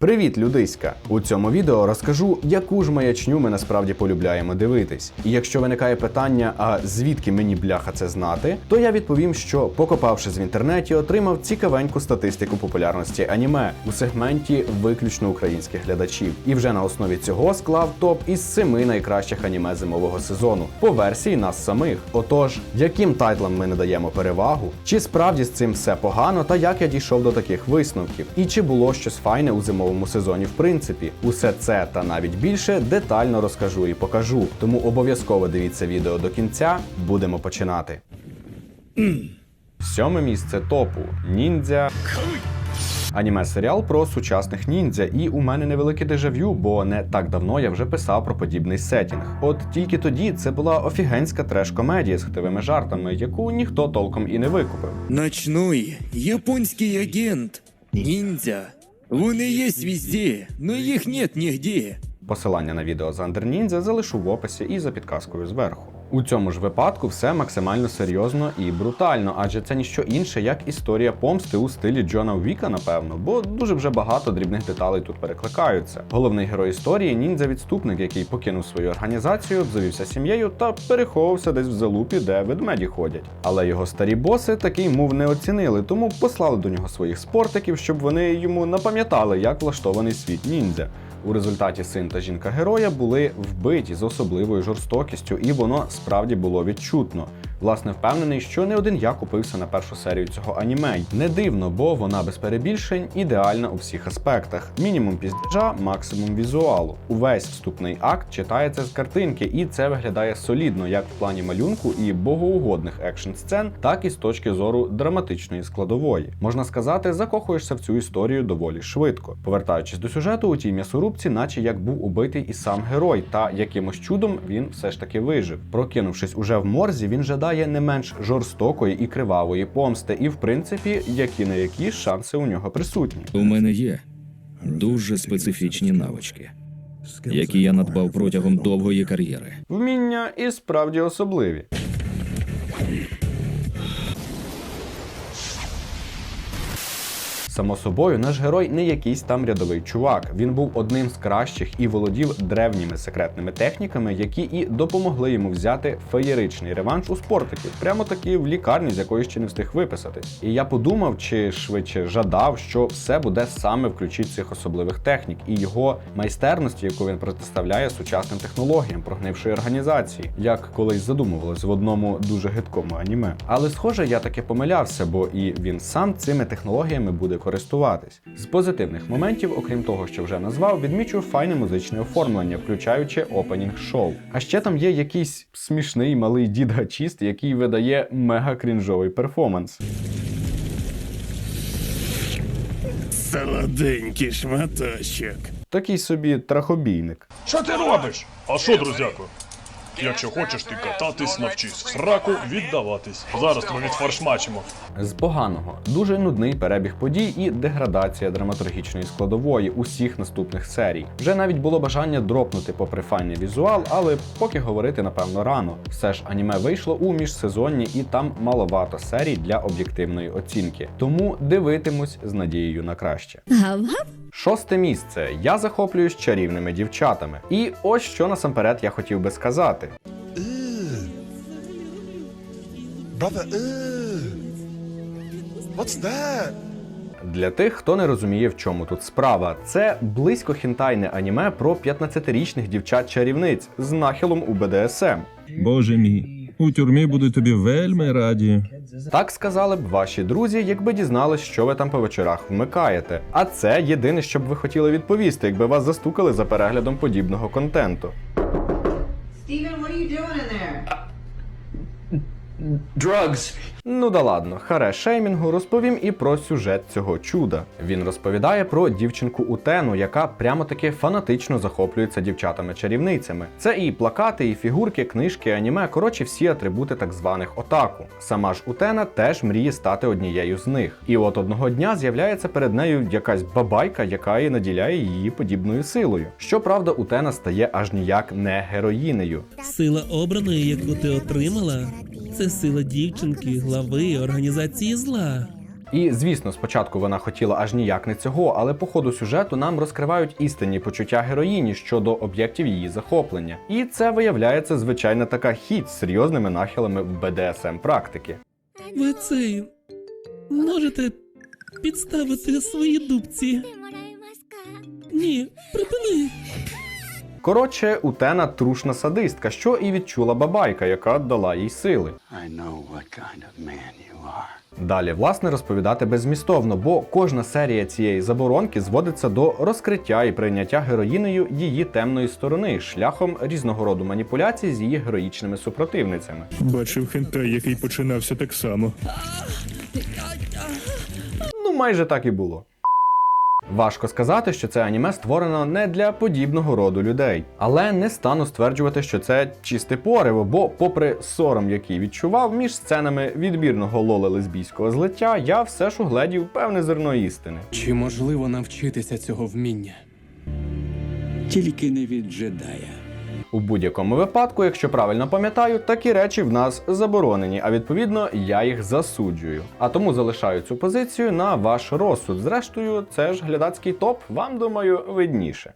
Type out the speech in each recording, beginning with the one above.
Привіт, людиська! У цьому відео розкажу, яку ж маячню ми насправді полюбляємо дивитись. І якщо виникає питання, а звідки мені бляха це знати, то я відповім, що покопавшись в інтернеті, отримав цікавеньку статистику популярності аніме у сегменті виключно українських глядачів. І вже на основі цього склав топ із семи найкращих аніме зимового сезону по версії нас самих. Отож, яким тайтлам ми надаємо перевагу, чи справді з цим все погано, та як я дійшов до таких висновків, і чи було щось файне у зимовому сезоні в принципі. Усе це та навіть більше детально розкажу і покажу. Тому обов'язково дивіться відео до кінця. Будемо починати. Сьоме місце топу ніндзя. Аніме серіал про сучасних ніндзя, і у мене невелике дежавю, бо не так давно я вже писав про подібний сетінг. От тільки тоді це була офігенська треш-комедія з хтивими жартами, яку ніхто толком і не викупив. Ночной японский агент. Ниндзя. Вони є везде, но їх нет нігде. Посилання на відео з Under Ninja залишу в описі і за підказкою зверху. У цьому ж випадку все максимально серйозно і брутально, адже це ніщо інше, як історія помсти у стилі Джона Віка, напевно, бо дуже вже багато дрібних деталей тут перекликаються. Головний герой історії ніндзя-відступник, який покинув свою організацію, обзавівся сім'єю та переховувався десь в залупі, де ведмеді ходять. Але його старі боси такий мув не оцінили, тому послали до нього своїх спортиків, щоб вони йому напам'ятали, як влаштований світ ніндзя. У результаті син та жінка героя були вбиті з особливою жорстокістю, і воно справді було відчутно. Власне, впевнений, що не один я купився на першу серію цього аніме. Не дивно, бо вона без перебільшень ідеальна у всіх аспектах. Мінімум піздежа, максимум візуалу. Увесь вступний акт читається з картинки, і це виглядає солідно як в плані малюнку і богоугодних екшн сцен, так і з точки зору драматичної складової. Можна сказати, закохуєшся в цю історію доволі швидко. Повертаючись до сюжету, у тій м'ясорубці, наче як був убитий і сам герой, та якимось чудом він все ж таки вижив. Прокинувшись уже в морзі, він жадає не менш жорстокої і кривавої помсти, і в принципі, які на які шанси у нього присутні. У мене є дуже специфічні навички, які я надбав протягом довгої кар'єри. Вміння і справді особливі. Само собою, наш герой не якийсь там рядовий чувак. Він був одним з кращих і володів древніми секретними техніками, які і допомогли йому взяти феєричний реванш у спортиків, прямо таки в лікарні, з якої ще не встиг виписатись. І я подумав, чи швидше жадав, що все буде саме в ключі цих особливих технік і його майстерності, яку він протиставляє сучасним технологіям прогнившої організації, як колись задумувалось в одному дуже гидкому аніме. Але схоже, я таки помилявся, бо і він сам цими технологіями буде користуватись. З позитивних моментів, окрім того, що вже назвав, відмічу файне музичне оформлення, включаючи опенінг шоу. А ще там є якийсь смішний малий дід гачіст, який видає мега крінжовий перформанс. Солоденький шматочок. Такий собі трахобійник. Що ти робиш? А що, друзяко? Якщо хочеш ти кататись, навчись в сраку віддаватись. Зараз ми відфаршмачимо. З поганого дуже нудний перебіг подій і деградація драматургічної складової усіх наступних серій. Вже навіть було бажання дропнути попри файний візуал, але поки говорити напевно рано. Все ж аніме вийшло у міжсезонні і там маловато серій для об'єктивної оцінки. Тому дивитимусь з надією на краще. Гав-гав. Шосте місце. Я захоплююсь чарівними дівчатами. І ось що насамперед я хотів би сказати. Brother. What's that? Для тих, хто не розуміє, в чому тут справа, це близько хінтайне аніме про 15-річних дівчат-чарівниць з нахилом у БДСМ. Боже мій, у тюрмі будуть тобі вельми раді. Так сказали б ваші друзі, якби дізнались, що ви там по вечорах вмикаєте. А це єдине, що б ви хотіли відповісти, якби вас застукали за переглядом подібного контенту. Steven, what are you doing in there? Ну да ладно, харе шеймінгу розповім і про сюжет цього чуда. Він розповідає про дівчинку Утену, яка прямо таки фанатично захоплюється дівчатами-чарівницями. Це і плакати, і фігурки, книжки, аніме, коротше, всі атрибути так званих отаку. Сама ж Утена теж мріє стати однією з них. І от одного дня з'являється перед нею якась бабайка, яка і наділяє її подібною силою. Щоправда, Утена стає аж ніяк не героїнею. Сила обраної, яку ти отримала, це сила дівчинки, глави організації зла. І звісно, спочатку вона хотіла аж ніяк не цього, але по ходу сюжету нам розкривають істинні почуття героїні щодо об'єктів її захоплення. І це виявляється звичайна така хіть з серйозними нахилами БДСМ практики. Ви цей можете підставити свої дубці. Ні, припини. Коротше, Утена трушна садистка, що і відчула бабайка, яка дала їй сили. I know what kind of man you are. Далі, власне, розповідати беззмістовно, бо кожна серія цієї заборонки зводиться до розкриття і прийняття героїнею її темної сторони шляхом різного роду маніпуляцій з її героїчними супротивницями. Бачив хентай, який починався так само. Ну, майже так і було. Важко сказати, що це аніме створено не для подібного роду людей, але не стану стверджувати, що це чисте пориво, бо, попри сором, який відчував між сценами відбірного лоле лесбійського злиття, я все ж угледів певне зерно істини. Чи можливо навчитися цього вміння? Тільки не від джедая. У будь-якому випадку, якщо правильно пам'ятаю, такі речі в нас заборонені, а відповідно я їх засуджую. А тому залишаю цю позицію на ваш розсуд. Зрештою, це ж глядацький топ, вам думаю, видніше.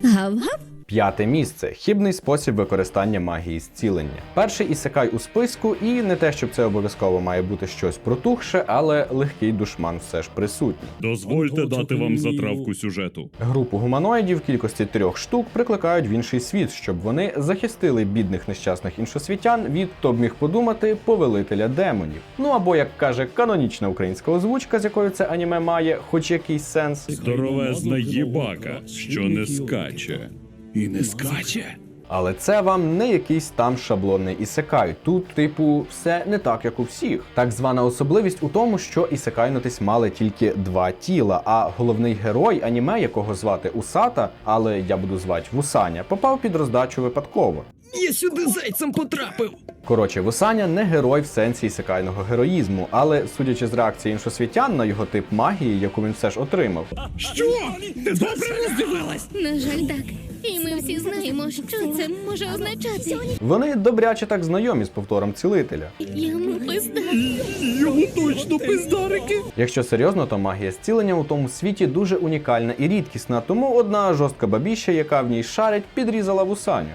П'яте місце хібний спосіб використання магії зцілення. Перший ісекай у списку, і не те, щоб це обов'язково має бути щось протухше, але легкий душман все ж присутній. Дозвольте дати вам затравку сюжету. Групу гуманоїдів кількості трьох штук прикликають в інший світ, щоб вони захистили бідних нещасних іншосвітян від, хто б міг подумати, повелителя демонів. Ну або як каже канонічна українська озвучка, з якою це аніме має хоч якийсь сенс. Здоровезна їбака, що не скаче. І не скаче. Але це вам не якийсь там шаблонний ісекай. Тут, типу, все не так, як у всіх. Так звана особливість у тому, що ісекайнутись мали тільки два тіла, а головний герой аніме, якого звати Усата, але я буду звати Вусаня, попав під роздачу випадково. Я сюди зайцем потрапив. Коротше, Вусаня не герой в сенсі ісекайного героїзму, але судячи з реакції іншосвітян на його тип магії, яку він все ж отримав, Що? Ти добре роздивилась? На жаль, так. І ми всі знаємо, що це може означати. вони добряче так знайомі з повтором цілителя. Йому пизда. Йому точно пиздарики. Якщо серйозно, то магія зцілення у тому світі дуже унікальна і рідкісна, тому одна жорстка бабіща, яка в ній шарить, підрізала вусаню.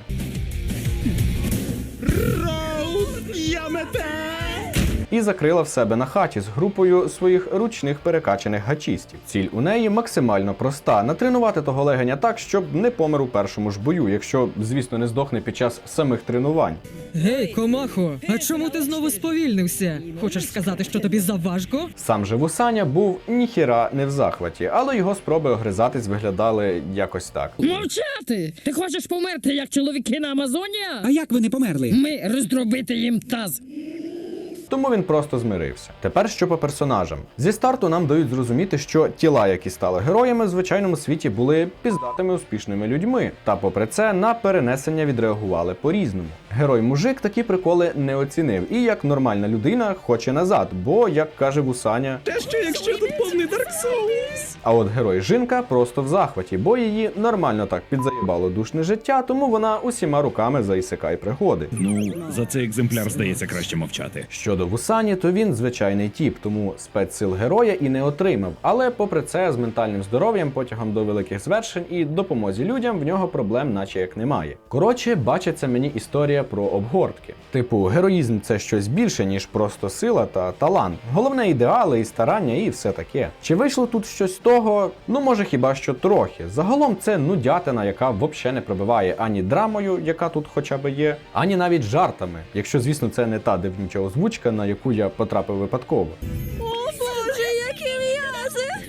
І закрила в себе на хаті з групою своїх ручних перекачаних гачістів. Ціль у неї максимально проста: натренувати того легеня так, щоб не помер у першому ж бою, якщо, звісно, не здохне під час самих тренувань. Гей, комахо, а чому ти знову сповільнився? Хочеш сказати, що тобі заважко? Сам же Вусаня був ніхіра не в захваті, але його спроби огризатись виглядали якось так. Мовчати! Ти хочеш померти, як чоловіки на Амазоні? А як вони померли? Ми роздробити їм таз. Тому він просто змирився. Тепер що по персонажам. Зі старту нам дають зрозуміти, що тіла, які стали героями, в звичайному світі були піздатими успішними людьми. Та попри це на перенесення відреагували по-різному. Герой мужик такі приколи не оцінив, і як нормальна людина хоче назад, бо, як каже Вусаня, Те, що якщо тут повний Dark Souls? А от герой жінка просто в захваті, бо її нормально так підзаїбало душне життя, тому вона усіма руками заісикає пригоди. Ну, за цей екземпляр здається краще мовчати. Щодо Вусані, то він звичайний тіп, тому спецсил героя і не отримав. Але попри це, з ментальним здоров'ям, потягом до великих звершень і допомозі людям в нього проблем, наче як немає. Коротше, бачиться мені історія про обгортки. Типу, героїзм це щось більше, ніж просто сила та талант. Головне ідеали і старання, і все таке. Чи вийшло тут щось з того? Ну може хіба що трохи. Загалом це нудятина, яка взагалі не пробиває ані драмою, яка тут хоча б є, ані навіть жартами. Якщо, звісно, це не та дивніча озвучка, на яку я потрапив випадково.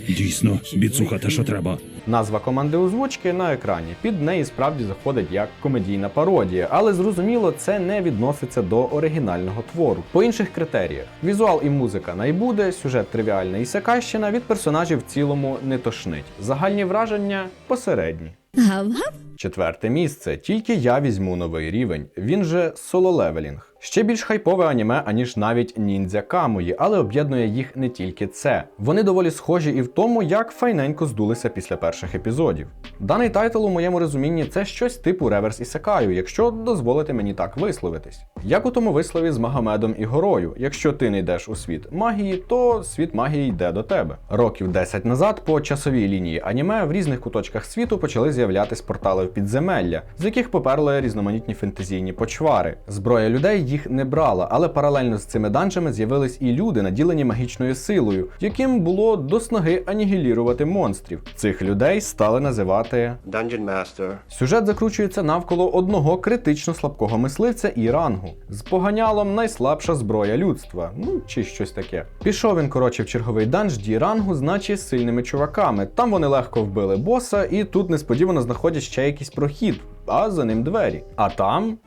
Дійсно, біцуха те, що треба. Назва команди озвучки на екрані. Під неї справді заходить як комедійна пародія, але зрозуміло, це не відноситься до оригінального твору. По інших критеріях: візуал і музика найбуде, сюжет тривіальна і сакащина, від персонажів в цілому не тошнить. Загальні враження посередні. Гав-гав. Четверте місце. Тільки я візьму новий рівень. Він же соло-левелінг. Ще більш хайпове аніме, аніж навіть ніндзя Камої, але об'єднує їх не тільки це. Вони доволі схожі і в тому, як файненько здулися після перших епізодів. Даний тайтл у моєму розумінні це щось типу реверс ісекаю, якщо дозволите мені так висловитись. Як у тому вислові з Магомедом і горою: якщо ти не йдеш у світ магії, то світ магії йде до тебе. Років 10 назад по часовій лінії аніме в різних куточках світу почали з'являтись портали підземелля, з яких поперли різноманітні фентезійні почвари. Зброя людей їх не брала, але паралельно з цими данжами з'явились і люди, наділені магічною силою, яким було до снаги анігілірувати монстрів. Цих людей стали називати Dungeon Master. Сюжет закручується навколо одного критично слабкого мисливця і рангу з поганялом найслабша зброя людства, ну чи щось таке. Пішов він коротше в черговий данж дій рангу з наче сильними чуваками. Там вони легко вбили боса, і тут несподівано знаходять ще якийсь прохід, а за ним двері. А там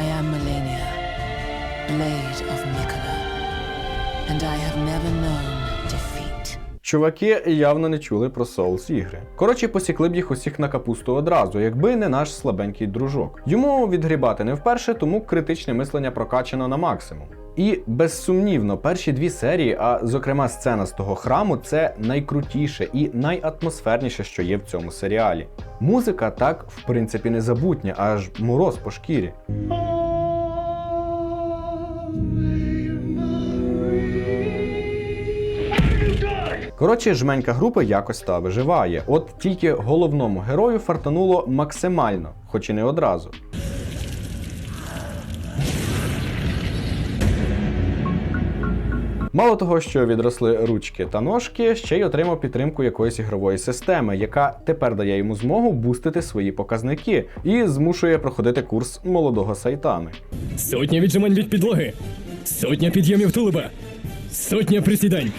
I am Melania, Blade of Mikola, and I have never known defeat. Чуваки явно не чули про Souls ігри. Коротше, посікли б їх усіх на капусту одразу, якби не наш слабенький дружок. Йому відгрібати не вперше, тому критичне мислення прокачано на максимум. І безсумнівно, перші дві серії, а зокрема сцена з того храму, це найкрутіше і найатмосферніше, що є в цьому серіалі. Музика так, в принципі, незабутня, аж мороз по шкірі. Коротше, жменька групи якось та виживає. От тільки головному герою фартануло максимально, хоч і не одразу. Мало того, що відросли ручки та ножки, ще й отримав підтримку якоїсь ігрової системи, яка тепер дає йому змогу бустити свої показники і змушує проходити курс молодого сайтами. Сотня віджимань від підлоги. Сотня підйомів тулуба. Сотня присідань.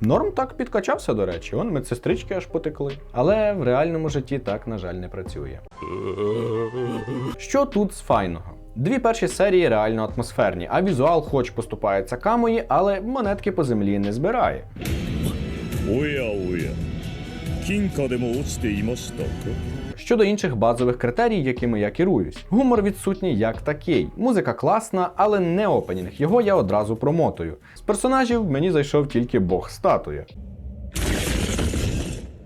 Норм так підкачався, до речі, он медсестрички аж потекли. Але в реальному житті так, на жаль, не працює. Що тут з файного? Дві перші серії реально атмосферні, а візуал, хоч поступається камої, але монетки по землі не збирає. Оя-оя, кінка Щодо інших базових критерій, якими я керуюсь, гумор відсутній як такий. Музика класна, але не опенінг. Його я одразу промотую. З персонажів мені зайшов тільки бог статуя.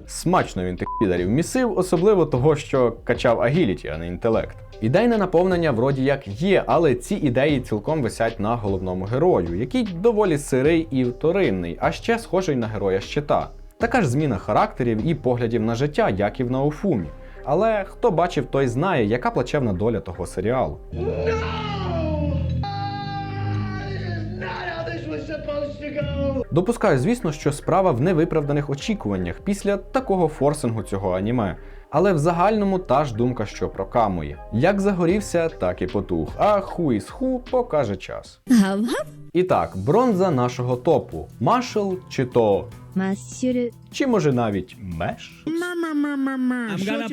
Смачно він тих підарів місив, особливо того, що качав агіліті, а не інтелект. Ідейне наповнення вроді як є, але ці ідеї цілком висять на головному герою, який доволі сирий і вторинний, а ще схожий на героя щита. Така ж зміна характерів і поглядів на життя, як і в Науфумі. Але хто бачив, той знає, яка плачевна доля того серіалу. Допускаю, звісно, що справа в невиправданих очікуваннях після такого форсингу цього аніме. Але в загальному та ж думка, що про Камої. Як загорівся, так і потух. А ху із ху покаже час. Гав-гав. І так, бронза нашого топу. Машел чи то. Масюрю. Чи може навіть меш? Амгана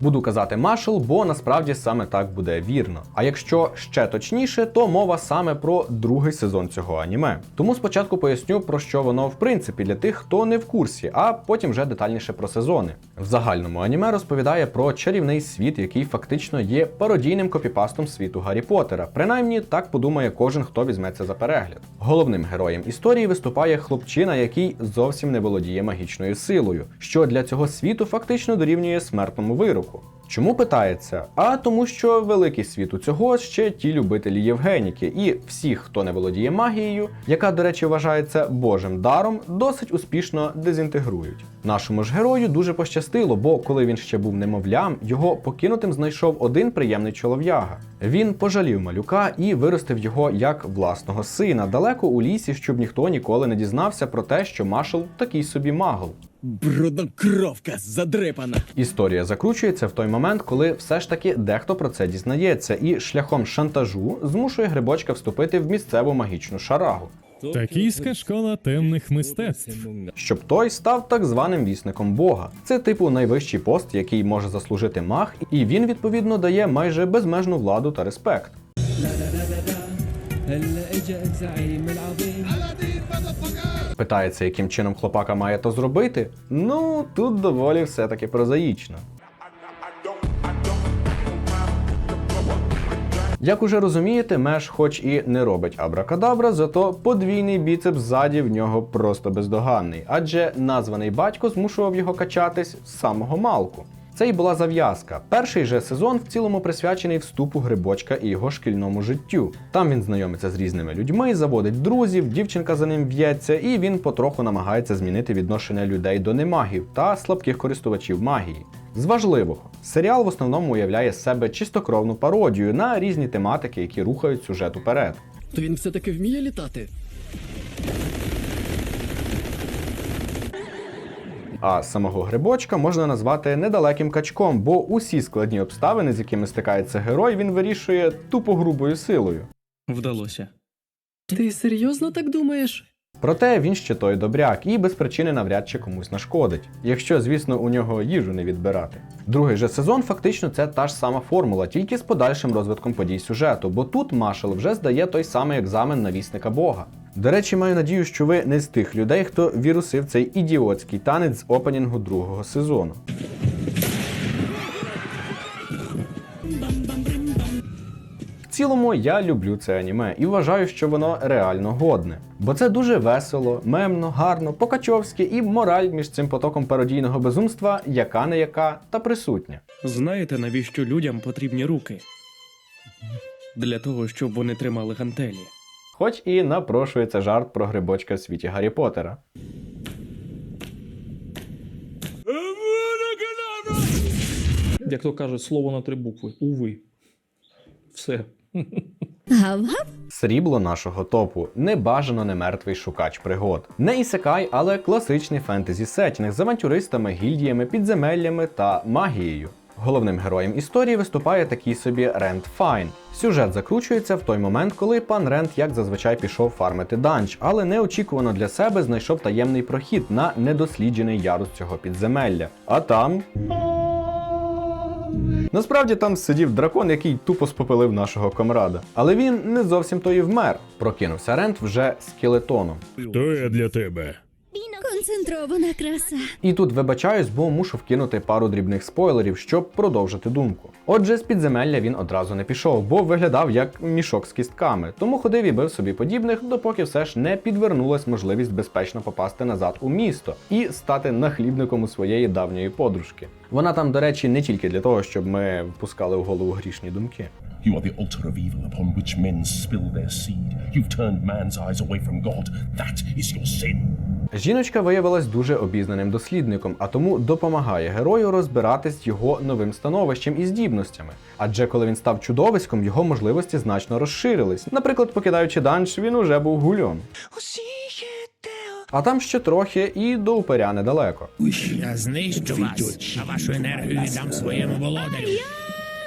Буду казати Машел, бо насправді саме так буде вірно. А якщо ще точніше, то мова саме про другий сезон цього аніме. Тому спочатку поясню, про що воно в принципі для тих, хто не в курсі, а потім вже детальніше про сезони. В загальному аніме розповідає про чарівний світ, який фактично є пародійним копіпастом світу Гаррі Поттера. Принаймні так подумає кожен, хто візьметься за перегляд. Головним героєм історії виступає хлопчина, який зовсім не володіє магічною силою, що для цього світу фактично дорівнює смертному вироку. Чому питається? А тому, що великий світ у цього ще ті любителі Євгеніки, і всіх, хто не володіє магією, яка, до речі, вважається божим даром, досить успішно дезінтегрують. Нашому ж герою дуже пощастило, бо коли він ще був немовлям, його покинутим знайшов один приємний чолов'яга. Він пожалів малюка і виростив його як власного сина далеко у лісі, щоб ніхто ніколи не дізнався про те, що Машел такий собі магл. Бруднокровка задрипана. Історія закручується в той момент, коли все ж таки дехто про це дізнається, і шляхом шантажу змушує грибочка вступити в місцеву магічну шарагу, Токійська школа темних мистецтв. щоб той став так званим вісником Бога. Це типу найвищий пост, який може заслужити маг, і він відповідно дає майже безмежну владу та респект питається, яким чином хлопака має то зробити, ну тут доволі все таки прозаїчно. Як уже розумієте, Меш хоч і не робить абракадабра, зато подвійний біцеп ззаді в нього просто бездоганний, адже названий батько змушував його качатись з самого малку. Це й була зав'язка. Перший же сезон в цілому присвячений вступу грибочка і його шкільному життю. Там він знайомиться з різними людьми, заводить друзів, дівчинка за ним б'ється, і він потроху намагається змінити відношення людей до немагів та слабких користувачів магії. З важливого, серіал в основному уявляє з себе чистокровну пародію на різні тематики, які рухають сюжет уперед. То він все-таки вміє літати? А самого грибочка можна назвати недалеким качком, бо усі складні обставини, з якими стикається герой, він вирішує тупо грубою силою. Вдалося. Ти серйозно так думаєш? Проте він ще той добряк і без причини навряд чи комусь нашкодить, якщо, звісно, у нього їжу не відбирати. Другий же сезон фактично це та ж сама формула, тільки з подальшим розвитком подій сюжету, бо тут Машел вже здає той самий екзамен на вісника Бога. До речі, маю надію, що ви не з тих людей, хто вірусив цей ідіотський танець з опенінгу другого сезону. В цілому я люблю це аніме і вважаю, що воно реально годне. Бо це дуже весело, мемно, гарно, покачовське і мораль між цим потоком пародійного безумства, яка не яка, та присутня. Знаєте, навіщо людям потрібні руки? Для того, щоб вони тримали гантелі. Хоч і напрошується жарт про грибочка в світі Гаррі Поттера. Як то кажуть, слово на три букви. Уви. Все. Гав-гав. Срібло нашого топу небажано не мертвий шукач пригод. Не ісекай, але класичний фентезі сетінг з авантюристами, гільдіями, підземеллями та магією. Головним героєм історії виступає такий собі Рент Файн. Сюжет закручується в той момент, коли пан Рент, як зазвичай, пішов фармити данж, але неочікувано для себе знайшов таємний прохід на недосліджений ярус цього підземелля. А там. Насправді там сидів дракон, який тупо спопилив нашого комрада. Але він не зовсім то і вмер. Прокинувся Рент вже скелетоном. То я для тебе. Концентрована краса. І тут вибачаюсь, бо мушу вкинути пару дрібних спойлерів, щоб продовжити думку. Отже, з підземелля він одразу не пішов, бо виглядав як мішок з кістками, тому ходив і бив собі подібних, допоки все ж не підвернулась можливість безпечно попасти назад у місто і стати нахлібником у своєї давньої подружки. Вона там, до речі, не тільки для того, щоб ми впускали в голову грішні думки. You are the altar of evil upon which men spill their seed. You've turned man's eyes away from God. That is your sin. Жіночка виявилась дуже обізнаним дослідником, а тому допомагає герою розбиратись з його новим становищем і здібностями. Адже коли він став чудовиськом, його можливості значно розширились. Наприклад, покидаючи данж, він уже був гульом. А там ще трохи і до упиря недалеко. Я знищу вас, а вашу енергію віддам своєму володарю.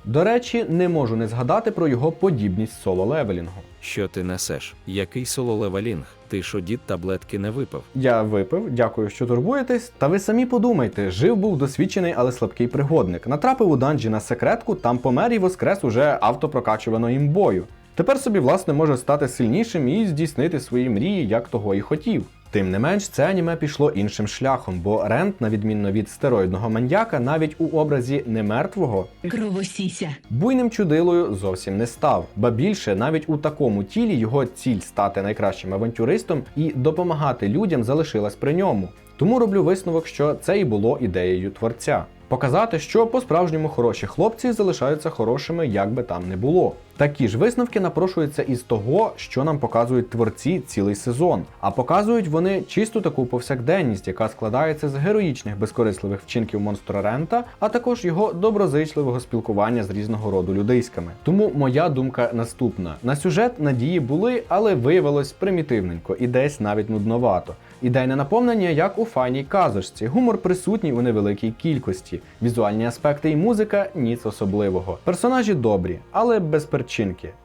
До речі, не можу не згадати про його подібність соло-левелінгу. Що ти несеш? Який соло-левелінг? Ти що дід таблетки не випив? Я випив, дякую, що турбуєтесь. Та ви самі подумайте, жив був досвідчений, але слабкий пригодник. Натрапив у данжі на секретку, там помер і воскрес уже автопрокачувано імбою. Тепер собі, власне, може стати сильнішим і здійснити свої мрії, як того і хотів. Тим не менш, це аніме пішло іншим шляхом, бо Рент, на відмінно від стероїдного маньяка, навіть у образі немертвого Кровосіся. Буйним чудилою зовсім не став, ба більше навіть у такому тілі його ціль стати найкращим авантюристом і допомагати людям залишилась при ньому. Тому роблю висновок, що це і було ідеєю творця. Показати, що по-справжньому хороші хлопці залишаються хорошими, як би там не було. Такі ж висновки напрошуються із того, що нам показують творці цілий сезон. А показують вони чисто таку повсякденність, яка складається з героїчних безкорисливих вчинків монстра Рента, а також його доброзичливого спілкування з різного роду людейськами. Тому моя думка наступна: на сюжет надії були, але виявилось примітивненько і десь навіть нудновато. Ідейне наповнення, як у файній казочці, гумор присутній у невеликій кількості, візуальні аспекти і музика ніц особливого. Персонажі добрі, але без.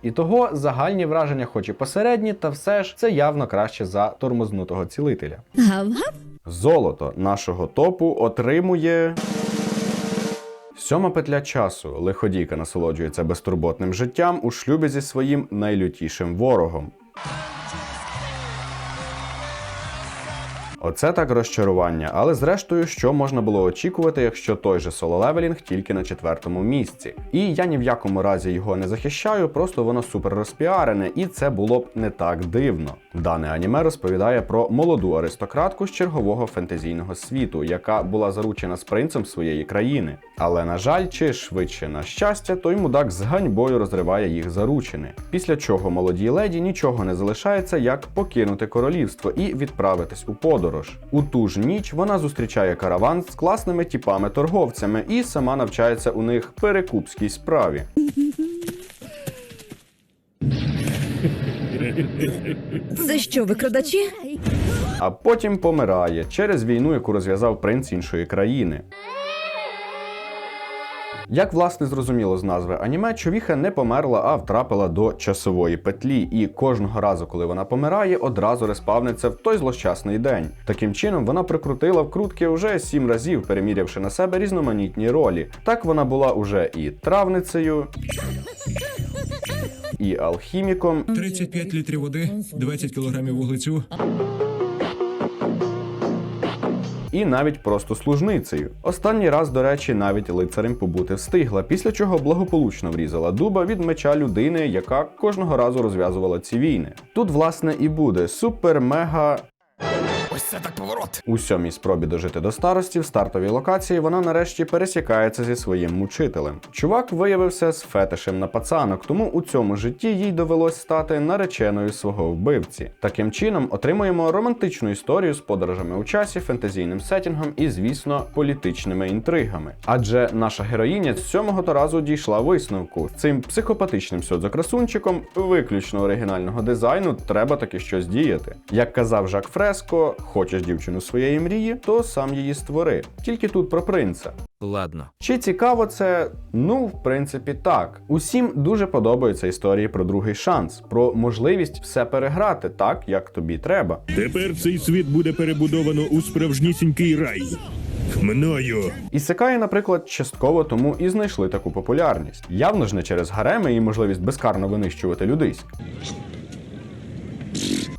І того загальні враження, хоч і посередні, та все ж це явно краще за тормознутого цілителя. Гав-гав. Золото нашого топу отримує. Сьома петля часу. Лиходійка насолоджується безтурботним життям у шлюбі зі своїм найлютішим ворогом. Оце так розчарування, але зрештою, що можна було очікувати, якщо той же соло-левелінг тільки на четвертому місці. І я ні в якому разі його не захищаю, просто воно супер розпіарене, і це було б не так дивно. Дане аніме розповідає про молоду аристократку з чергового фентезійного світу, яка була заручена з принцем своєї країни. Але на жаль, чи швидше на щастя, той мудак з ганьбою розриває їх заручини. Після чого молодій леді нічого не залишається, як покинути королівство і відправитись у подорож. У ту ж ніч вона зустрічає караван з класними тіпами-торговцями і сама навчається у них перекупській справі. Це що, викрадачі? а потім помирає через війну, яку розв'язав принц іншої країни. Як власне зрозуміло з назви аніме, човіха не померла, а втрапила до часової петлі, і кожного разу, коли вона помирає, одразу респавниться в той злощасний день. Таким чином, вона прикрутила вкрутки вже сім разів, перемірявши на себе різноманітні ролі. Так вона була уже і травницею, і алхіміком, 35 літрів води, 20 кілограмів вуглецю. І навіть просто служницею. Останній раз, до речі, навіть лицарем побути встигла, після чого благополучно врізала дуба від меча людини, яка кожного разу розв'язувала ці війни. Тут, власне, і буде супер-мега. Це так поворот. У сьомій спробі дожити до старості в стартовій локації вона нарешті пересікається зі своїм мучителем. Чувак виявився з фетишем на пацанок, тому у цьому житті їй довелось стати нареченою свого вбивці. Таким чином отримуємо романтичну історію з подорожами у часі, фентезійним сетінгом і, звісно, політичними інтригами. Адже наша героїня з сьомого то разу дійшла висновку. Цим психопатичним сьодзокрасунчиком виключно оригінального дизайну треба таки щось діяти. Як казав Жак Фреско, хочеш дівчину своєї мрії, то сам її створи. Тільки тут про принца. Ладно. Чи цікаво це? Ну, в принципі, так. Усім дуже подобаються історії про другий шанс, про можливість все переграти так, як тобі треба. Тепер цей світ буде перебудовано у справжнісінький рай. Мною. Ісекаї, наприклад, частково тому і знайшли таку популярність. Явно ж не через гареми і можливість безкарно винищувати людиськ.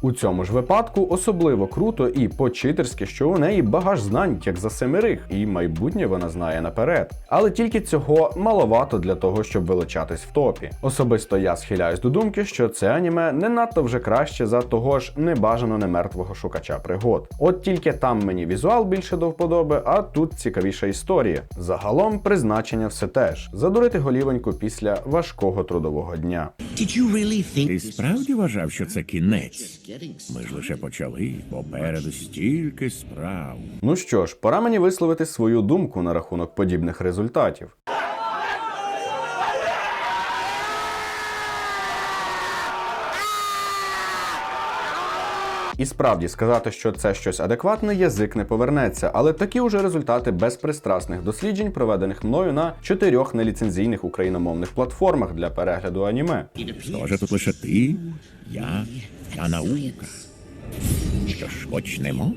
У цьому ж випадку особливо круто і по-читерськи, що у неї багаж знань, як за семерих, і майбутнє вона знає наперед. Але тільки цього маловато для того, щоб величатись в топі. Особисто я схиляюсь до думки, що це аніме не надто вже краще за того ж небажано немертвого шукача пригод. От тільки там мені візуал більше до вподоби, а тут цікавіша історія. Загалом призначення все теж задурити голівоньку після важкого трудового дня. Ти справді вважав, що це кінець? Ми ж лише почали, попереду стільки справ. Ну що ж, пора мені висловити свою думку на рахунок подібних результатів. І справді сказати, що це щось адекватне, язик не повернеться, але такі уже результати безпристрасних досліджень, проведених мною на чотирьох неліцензійних україномовних платформах для перегляду аніме. Тож тут лише ти, я та наука. Що ж, почнемо?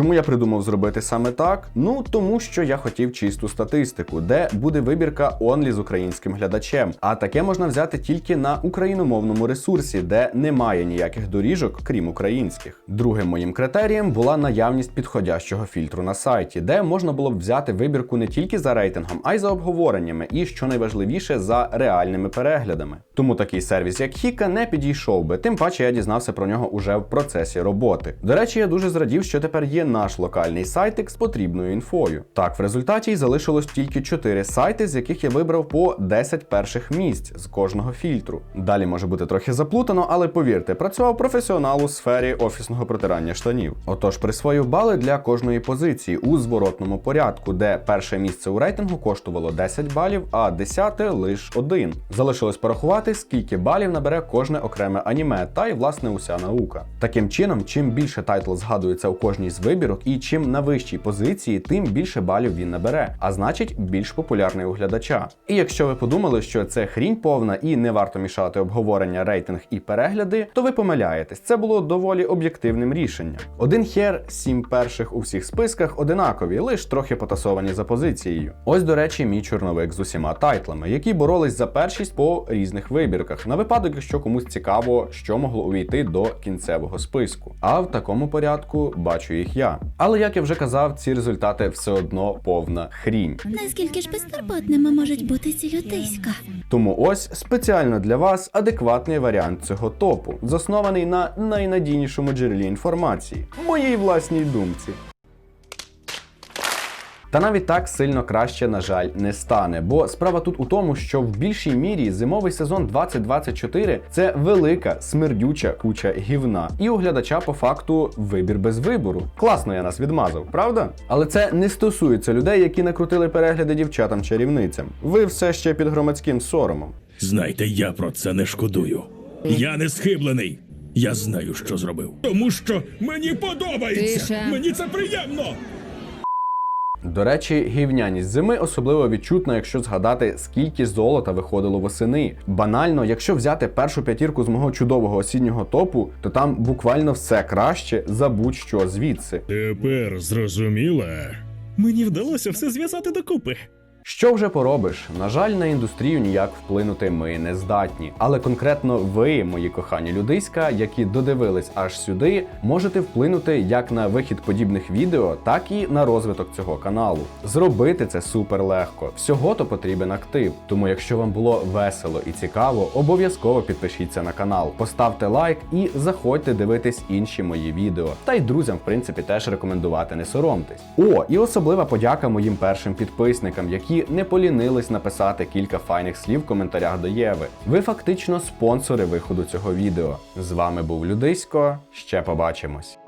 Чому я придумав зробити саме так? Ну тому що я хотів чисту статистику, де буде вибірка онлі з українським глядачем. А таке можна взяти тільки на україномовному ресурсі, де немає ніяких доріжок, крім українських. Другим моїм критерієм була наявність підходящого фільтру на сайті, де можна було б взяти вибірку не тільки за рейтингом, а й за обговореннями, і що найважливіше за реальними переглядами. Тому такий сервіс, як Хіка, не підійшов би. Тим паче я дізнався про нього уже в процесі роботи. До речі, я дуже зрадів, що тепер є наш локальний сайтик з потрібною інфою. Так, в результаті й залишилось тільки 4 сайти, з яких я вибрав по 10 перших місць з кожного фільтру. Далі може бути трохи заплутано, але повірте, працював професіонал у сфері офісного протирання штанів. Отож, присвоїв бали для кожної позиції у зворотному порядку, де перше місце у рейтингу коштувало 10 балів, а 10 лише 1. Залишилось порахувати, скільки балів набере кожне окреме аніме, та й власне уся наука. Таким чином, чим більше тайтл згадується у кожній з вибір, вибірок, і чим на вищій позиції, тим більше балів він набере, а значить більш популярний у глядача. І якщо ви подумали, що це хрінь повна і не варто мішати обговорення, рейтинг і перегляди, то ви помиляєтесь. Це було доволі об'єктивним рішенням. Один хер, сім перших у всіх списках одинакові, лиш трохи потасовані за позицією. Ось, до речі, мій чорновик з усіма тайтлами, які боролись за першість по різних вибірках, на випадок, якщо комусь цікаво, що могло увійти до кінцевого списку. А в такому порядку бачу їх я. Але як я вже казав, ці результати все одно повна хрінь. Наскільки ж безтурботними можуть бути ці людиська? Тому ось спеціально для вас адекватний варіант цього топу, заснований на найнадійнішому джерелі інформації моїй власній думці. Та навіть так сильно краще, на жаль, не стане, бо справа тут у тому, що в більшій мірі зимовий сезон 2024 це велика смердюча куча гівна, і у глядача по факту вибір без вибору. Класно я нас відмазав, правда? Але це не стосується людей, які накрутили перегляди дівчатам-чарівницям. Ви все ще під громадським соромом. Знайте, я про це не шкодую. Я не схиблений. Я знаю, що зробив. Тому що мені подобається. Тише. Мені це приємно. До речі, гівняність зими особливо відчутна, якщо згадати, скільки золота виходило восени. Банально, якщо взяти першу п'ятірку з мого чудового осіннього топу, то там буквально все краще за будь-що звідси. Тепер зрозуміла. Мені вдалося все зв'язати докупи. Що вже поробиш? На жаль, на індустрію ніяк вплинути ми не здатні. Але конкретно ви, мої кохані людиська, які додивились аж сюди, можете вплинути як на вихід подібних відео, так і на розвиток цього каналу. Зробити це супер легко. Всього то потрібен актив. Тому, якщо вам було весело і цікаво, обов'язково підпишіться на канал, поставте лайк і заходьте дивитись інші мої відео. Та й друзям, в принципі, теж рекомендувати не соромтесь. О, і особлива подяка моїм першим підписникам, не полінились написати кілька файних слів в коментарях до Єви. Ви фактично спонсори виходу цього відео. З вами був Людисько. Ще побачимось.